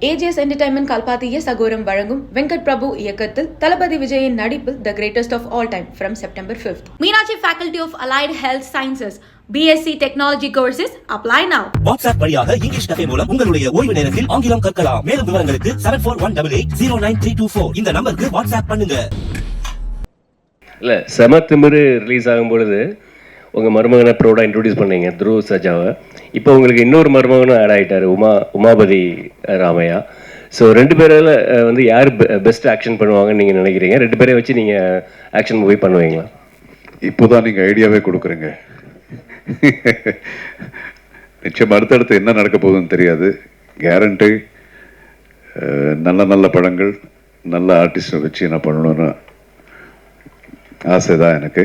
AGS entertainment கல்பாத்திய சகோரம் வழங்கும் வெங்கட் பிரபு இயக்கத்தில் தளபதி விஜயின் நடிப்பில் the greatest of all time from September fifth Meenakshi faculty of allied health sciences BSc technology courses apply now WhatsApp வழியாக English cafe மூலம் உங்களுடைய ஓய்வு நேரத்தில் ஆங்கிலம் கற்கலாம். மேலும் விவரங்களுக்கு seven four one double eight zero nine three two four இந்த நம்பருக்கு வாட்ஸ்அப் பண்ணுங்க. இல்லை செம திமிரு ரிலீஸ் ஆகும் பொழுது உங்கள் மருமகனை ப்ரௌடாக இன்ட்ரடியூஸ் பண்ணீங்க த்ரூ சஜாவை. இப்போ உங்களுக்கு இன்னொரு மருமகனும் ஆட் ஆகிட்டார் உமா உமாபதி ராமையா. ஸோ ரெண்டு பேரில் வந்து யார் பெஸ்ட் ஆக்ஷன் பண்ணுவாங்கன்னு நீங்கள் நினைக்கிறீங்க? ரெண்டு பேரையும் வச்சு நீங்கள் ஆக்ஷன் மூவி பண்ணுவீங்களா? இப்போ தான் நீங்கள் ஐடியாவே கொடுக்குறீங்க. நிச்சயம் அடுத்தடுத்து என்ன நடக்க போகுதுன்னு தெரியாது. கேரண்டி நல்ல நல்ல படங்கள் நல்ல ஆர்டிஸ்டை வச்சு என்ன பண்ணணும்னு ஆசை தான் எனக்கு.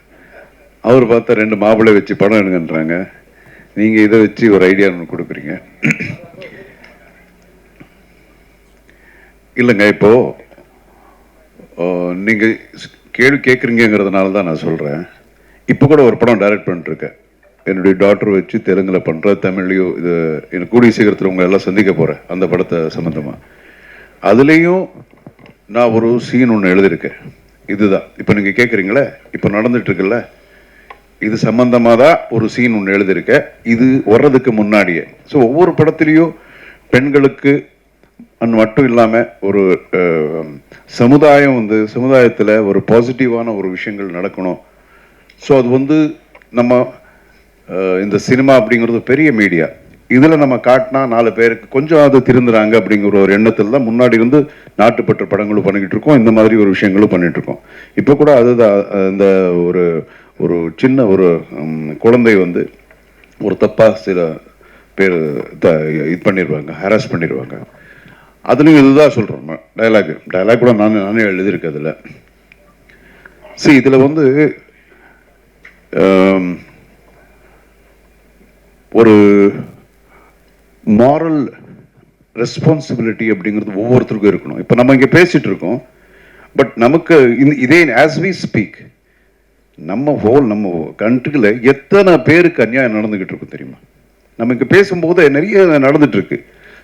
அவர் பார்த்தா ரெண்டு மாப்பிள்ளை வச்சு படம் எடுங்கன்றாங்க. நீங்கள் இதை வச்சு ஒரு ஐடியா ஒன்று கொடுக்குறீங்க. இல்லைங்க இப்போ நீங்கள் கேள்வி கேட்குறீங்கிறதுனால தான் நான் சொல்கிறேன் இப்போ கூட ஒரு படம் டைரக்ட் பண்ணிட்டுருக்கேன் என்னுடைய டாக்டர் வச்சு தெலுங்கில் பண்ற தமிழ்லையோ இது எனக்கு கூடிய சீக்கிரத்தில் உங்களை எல்லாம் சந்திக்க போகிறேன் அந்த படத்தை சம்மந்தமாக அதுலேயும் நான் ஒரு சீன் ஒன்று எழுதியிருக்கேன். இதுதான். இப்போ நீங்கள் கேட்குறீங்களே இப்போ நடந்துகிட்ருக்குல்ல இது சம்பந்தமாக தான் ஒரு சீன் ஒன்று எழுதியிருக்க. இது வர்றதுக்கு முன்னாடியே. ஸோ ஒவ்வொரு படத்துலேயும் பெண்களுக்கு மட்டும் இல்லாமல் ஒரு சமுதாயம் வந்து சமுதாயத்தில் ஒரு பாசிட்டிவான ஒரு விஷயங்கள் நடக்கணும். ஸோ அது வந்து நம்ம இந்த சினிமா அப்படிங்கிறது பெரிய மீடியா இதில் நம்ம காட்டினா நாலு பேருக்கு கொஞ்சம் அது திருந்துறாங்க அப்படிங்கிற ஒரு எண்ணத்தில் தான் முன்னாடி இருந்து நாட்டுப்பற்ற படங்களும் பண்ணிக்கிட்டு இருக்கோம். இந்த மாதிரி ஒரு விஷயங்களும் பண்ணிகிட்ருக்கோம் இருக்கோம். இப்போ கூட அதுதான் இந்த ஒரு ஒரு சின்ன ஒரு குழந்தை வந்து ஒரு தப்பாக சில பேர் த- இது பண்ணிடுவாங்க ஹராஸ் பண்ணிடுவாங்க அதுலேயும் இதுதான் சொல்கிறோம் டயலாக் டயலாக் கூட நான் நானே எழுதியிருக்கேன் அதில். சரி இதில் வந்து ஒரு மாரல் ரெஸ்பான்சிபிலிட்டி அப்படிங்கிறது ஒவ்வொருத்தருக்கும் இருக்கணும். இப்போ நம்ம இங்கே பேசிகிட்டு இருக்கோம் பட் நமக்கு இந்த இதே ஆஸ் வி ஸ்பீக் நம்ம ஹோல் நம்ம கண்ட்ரியில் எத்தனை பேருக்கு அநியாயம் நடந்துக்கிட்டு இருக்கும் தெரியுமா? நம்ம இங்கே பேசும்போது நிறைய நடந்துட்டு இருக்கு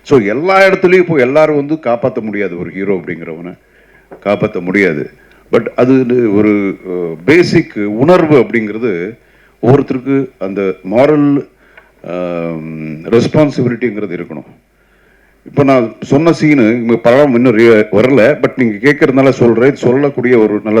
ஸோ எல்லா இடத்துலையும் இப்போ எல்லாரும் வந்து காப்பாற்ற முடியாது. ஒரு ஹீரோ அப்படிங்கிறவனை காப்பாற்ற முடியாது. பட் அது ஒரு பேசிக் உணர்வு அப்படிங்கிறது ஒவ்வொருத்தருக்கு அந்த மாரல் ரெஸ்பான்சிபிலிட்டிங்கிறது இருக்கணும். இப்போ நான் சொன்ன சீனு இங்கே படம் இன்னும் வரல. பட் நீங்கள் கேட்கறதுனால சொல்கிறேன் சொல்லக்கூடிய ஒரு நல்ல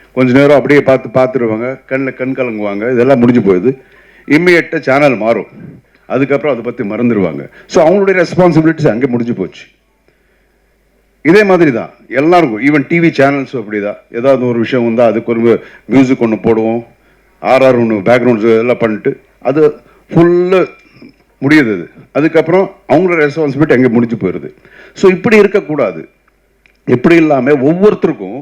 கொஞ்ச நேரம் அப்படியே பார்த்து பார்த்துருவாங்க கண்ணில் கண் கலங்குவாங்க இதெல்லாம் முடிஞ்சு போயிடுது இம்மிடியட்டாக சேனல் மாறும். அதுக்கப்புறம் அதை பற்றி மறந்துடுவாங்க ஸோ அவங்களுடைய ரெஸ்பான்சிபிலிட்டிஸ் அங்கே முடிஞ்சு போச்சு. இதே மாதிரி தான். எல்லாருக்கும் ஈவன் டிவி சேனல்ஸும் அப்படி தான் ஏதாவது ஒரு விஷயம் வந்தால் அதுக்கு ஒரு மியூசிக் ஒன்று போடுவோம். ஆர்ஆர் ஒன்று பேக்ரவுண்ட்ஸ் எல்லாம் பண்ணிட்டு அது ஃபுல்லு முடியுது அது. அதுக்கப்புறம் அவங்களோட ரெஸ்பான்சிபிலிட்டி அங்கே முடிஞ்சு போயிடுது. ஸோ இப்படி இருக்கக்கூடாது. இப்படி இல்லாமல் ஒவ்வொருத்தருக்கும்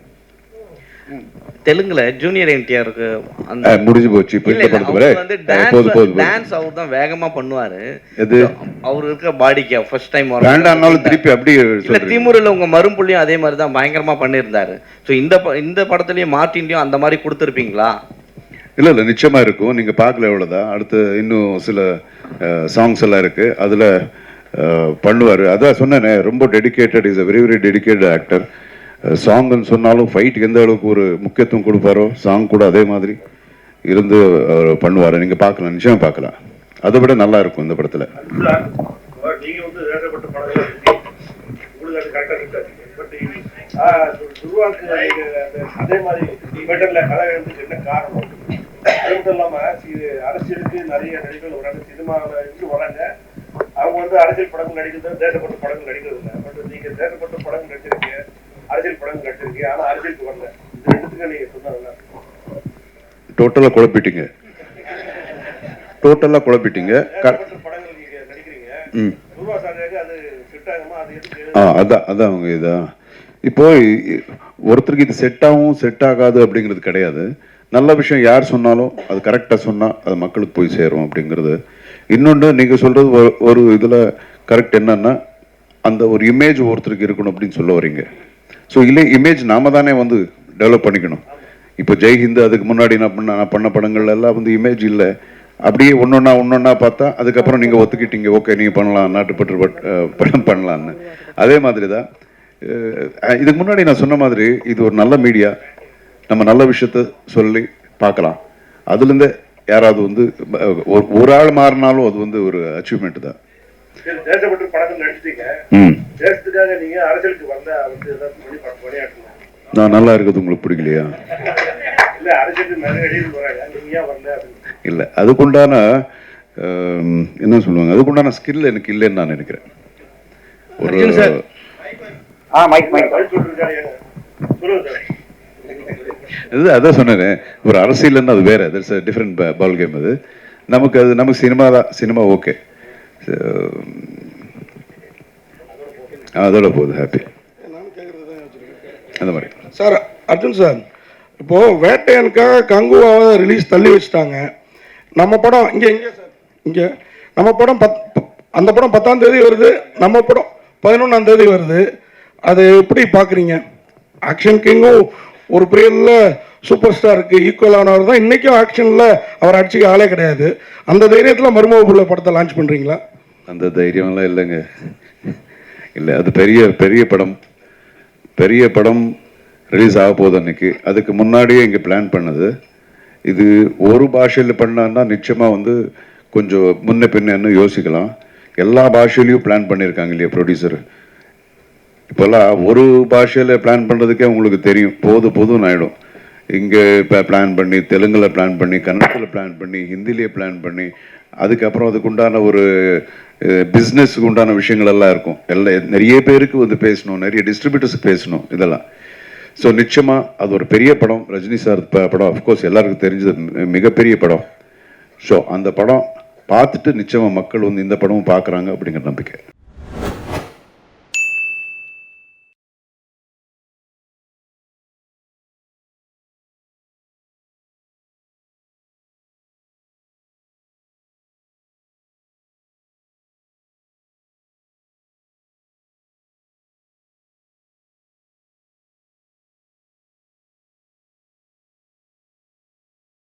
தெலுங்குல ஜூனியர் என்டிஆருக்கு அந்த முடிஞ்சு போச்சு. வந்து. டான்ஸ் அவர் தான் வேகமா பண்ணுவாரு. அவர் இருக்க பாடிக்கு ஃபர்ஸ்ட் டைம் வேண்டாம்னாலும் திருப்பி அப்படியே திமுருல உங்க மரும்புள்ளியும் அதே மாதிரி தான் பயங்கரமா பண்ணியிருந்தாரு. ஸோ இந்த இந்த படத்துலயும் மார்ட்டின்லயும் அந்த மாதிரி கொடுத்துருப்பீங்களா? இல்ல இல்ல நிச்சயமா இருக்கும். நீங்க பார்க்கல எவ்வளவுதான் அடுத்து இன்னும் சில சாங்ஸ் எல்லாம் இருக்கு. அதுல பண்ணுவாரு. அதான் சொன்னேனே ரொம்ப dedicated is a very very dedicated actor சாங்னு சொன்னாலும் ஃபைட்டுக்கு எந்த அளவுக்கு ஒரு முக்கியத்துவம் கொடுப்பாரோ சாங் கூட அதே மாதிரி இருந்து அவர் பண்ணுவாரு. பார்க்கலாம் நிச்சயம் பார்க்கலாம். அதை விட நல்லா இருக்கும் இந்த படத்துல. நீங்க வந்து படங்கள் அதே மாதிரி என்ன காரணம் அது மட்டும் இல்லாம அரசியலுக்கு நிறைய நடிகர்கள் வராங்க சினிமாவில் வராங்க அவங்க வந்து அரசியல் படங்கள் நடிக்கிறது தேசப்பட்ட படங்கள் நடிக்கிறது இல்லை பட் நீங்க தேசப்பட்ட படங்கள் நடிச்சிருக்கீங்க அரசியல் படங்கள் நடிச்சிருக்கீங்க ஆனா அரசியலுக்கு வரல. இது ரெண்டுத்துக்கும் நீங்க சொன்னா நல்லா இருக்கும். டோட்டலா குழப்பிட்டீங்க. டோட்டலா குழப்பிட்டீங்க. படங்கள் நீங்க நடிக்கிறீங்க. ம். துருவா சாருக்கு அது செட் ஆகுமா? அது எதுக்கு ஆ அதான் அதான் அவங்க இதான் இப்போ ஒருத்தருக்கு இது செட் ஆகும் செட் ஆகாது அப்படிங்கிறது கிடையாது. நல்ல விஷயம் யார் சொன்னாலும் அது கரெக்டாக சொன்னால் அது மக்களுக்கு போய் சேரும் அப்படிங்கிறது. இன்னொன்று நீங்கள் சொல்கிறது ஒரு ஒரு இதில் கரெக்ட் என்னன்னா அந்த ஒரு இமேஜ் ஒருத்தருக்கு இருக்கணும் அப்படின்னு சொல்ல வரீங்க. ஸோ இல்லை இமேஜ் நாம தானே வந்து டெவலப் பண்ணிக்கணும். இப்போ ஜெய் ஹிந்த் அதுக்கு முன்னாடி நான் பண்ண நான் பண்ண படங்கள்ல எல்லாம் வந்து இமேஜ் இல்லை. அப்படியே ஒன்றொன்னா ஒன்றொன்னா பார்த்தா அதுக்கப்புறம் நீங்கள் ஒத்துக்கிட்டீங்க. ஓகே நீங்கள் பண்ணலாம் நாட்டுப்பற்று படம் பண்ணலான்னு அதே மாதிரி தான் இதுக்கு முன்னாடி நான் சொன்ன மாதிரி இது ஒரு நல்ல மீடியா நம்ம நல்ல விஷயத்த சொல்லி பார்க்கலாம். அதுலேருந்து யாராவது வந்து ஒரு ஒரு ஆள் மாறினாலும் அது வந்து ஒரு அச்சீவ்மெண்ட் தான். தேசத்துக்காக நீங்க அரசியலுக்கு வந்தா வந்து ஏதாவது பண்ணி பா- விளையாடணும் நான் நல்லா இருக்கிறது உங்களுக்கு பிடிக்கலையா? இல்ல அரசியலுக்கு நிறைய வராங்க நீங்க ஏன் அப்படின்னு. இல்லை அதுக்குண்டான என்ன சொல்லுவாங்க? அதுக்குண்டான ஸ்கில் எனக்கு இல்லைன்னு நான் நினைக்கிறேன். ஒரு இது அதான் சொன்னேனே. ஒரு அரசியல்னா அது வேற. தட்ஸ் டிஃப்ரெண்ட் பால் கேம் அது. நமக்கு அது நமக்கு சினிமா தான் சினிமா ஓகே அதோட போகுது ஹாப்பி அந்த மாதிரி. சார் அர்ஜுன் சார் இப்போ வேட்டையனுக்காக கங்குவாவை ரிலீஸ் தள்ளி வச்சுட்டாங்க. நம்ம படம் இங்க இங்க சார் இங்க. நம்ம படம் பத் அந்த படம் பத்தாம் தேதி வருது நம்ம படம் பதினொன்றாம் தேதி வருது. அது எப்படி பார்க்குறீங்க ஆக்ஷன் கிங்கும் ஒரு பீரியடில் சூப்பர் ஸ்டாருக்கு ஈக்குவலானவர் தான். இன்றைக்கும் ஆக்ஷனில் அவர் அடிச்சுக்க ஆளே கிடையாது. அந்த தைரியத்தில் மருமக படத்தை லான்ச் பண்ணுறீங்களா அந்த தைரியம்லாம் இல்லைங்க. இல்லை அது பெரிய பெரிய படம். பெரிய படம் ரிலீஸ் ஆக போகுது அன்னைக்கு. அதுக்கு முன்னாடியே இங்கே பிளான் பண்ணது. இது ஒரு பாஷையில் பண்ணான்னா நிச்சயமாக வந்து கொஞ்சம் முன்ன பின்னன்னு யோசிக்கலாம். எல்லா பாஷையிலையும் பிளான் பண்ணியிருக்காங்க இல்லையா ப்ரொடியூசர் இப்போல்லாம் ஒரு பாஷையில் பிளான் பண்ணுறதுக்கே உங்களுக்கு தெரியும். போது போதும் ஆகிடும் இங்கே இப்போ பிளான் பண்ணி தெலுங்கில் பிளான் பண்ணி கன்னடத்தில் பிளான் பண்ணி ஹிந்திலேயே பிளான் பண்ணி அதுக்கப்புறம் அதுக்குண்டான ஒரு பிஸ்னஸ்க்கு உண்டான விஷயங்கள் எல்லாம் இருக்கும். எல்லாம் நிறைய பேருக்கு வந்து பேசணும் நிறைய டிஸ்ட்ரிபியூட்டர்ஸுக்கு பேசணும் இதெல்லாம். ஸோ நிச்சயமாக அது ஒரு பெரிய படம். ரஜினி சார் ப- படம் அஃப்கோர்ஸ் எல்லாருக்கும் தெரிஞ்சது மிகப்பெரிய படம். ஸோ அந்த படம் பார்த்துட்டு நிச்சயமாக மக்கள் வந்து இந்த படமும் பார்க்குறாங்க அப்படிங்கிற நம்பிக்கை.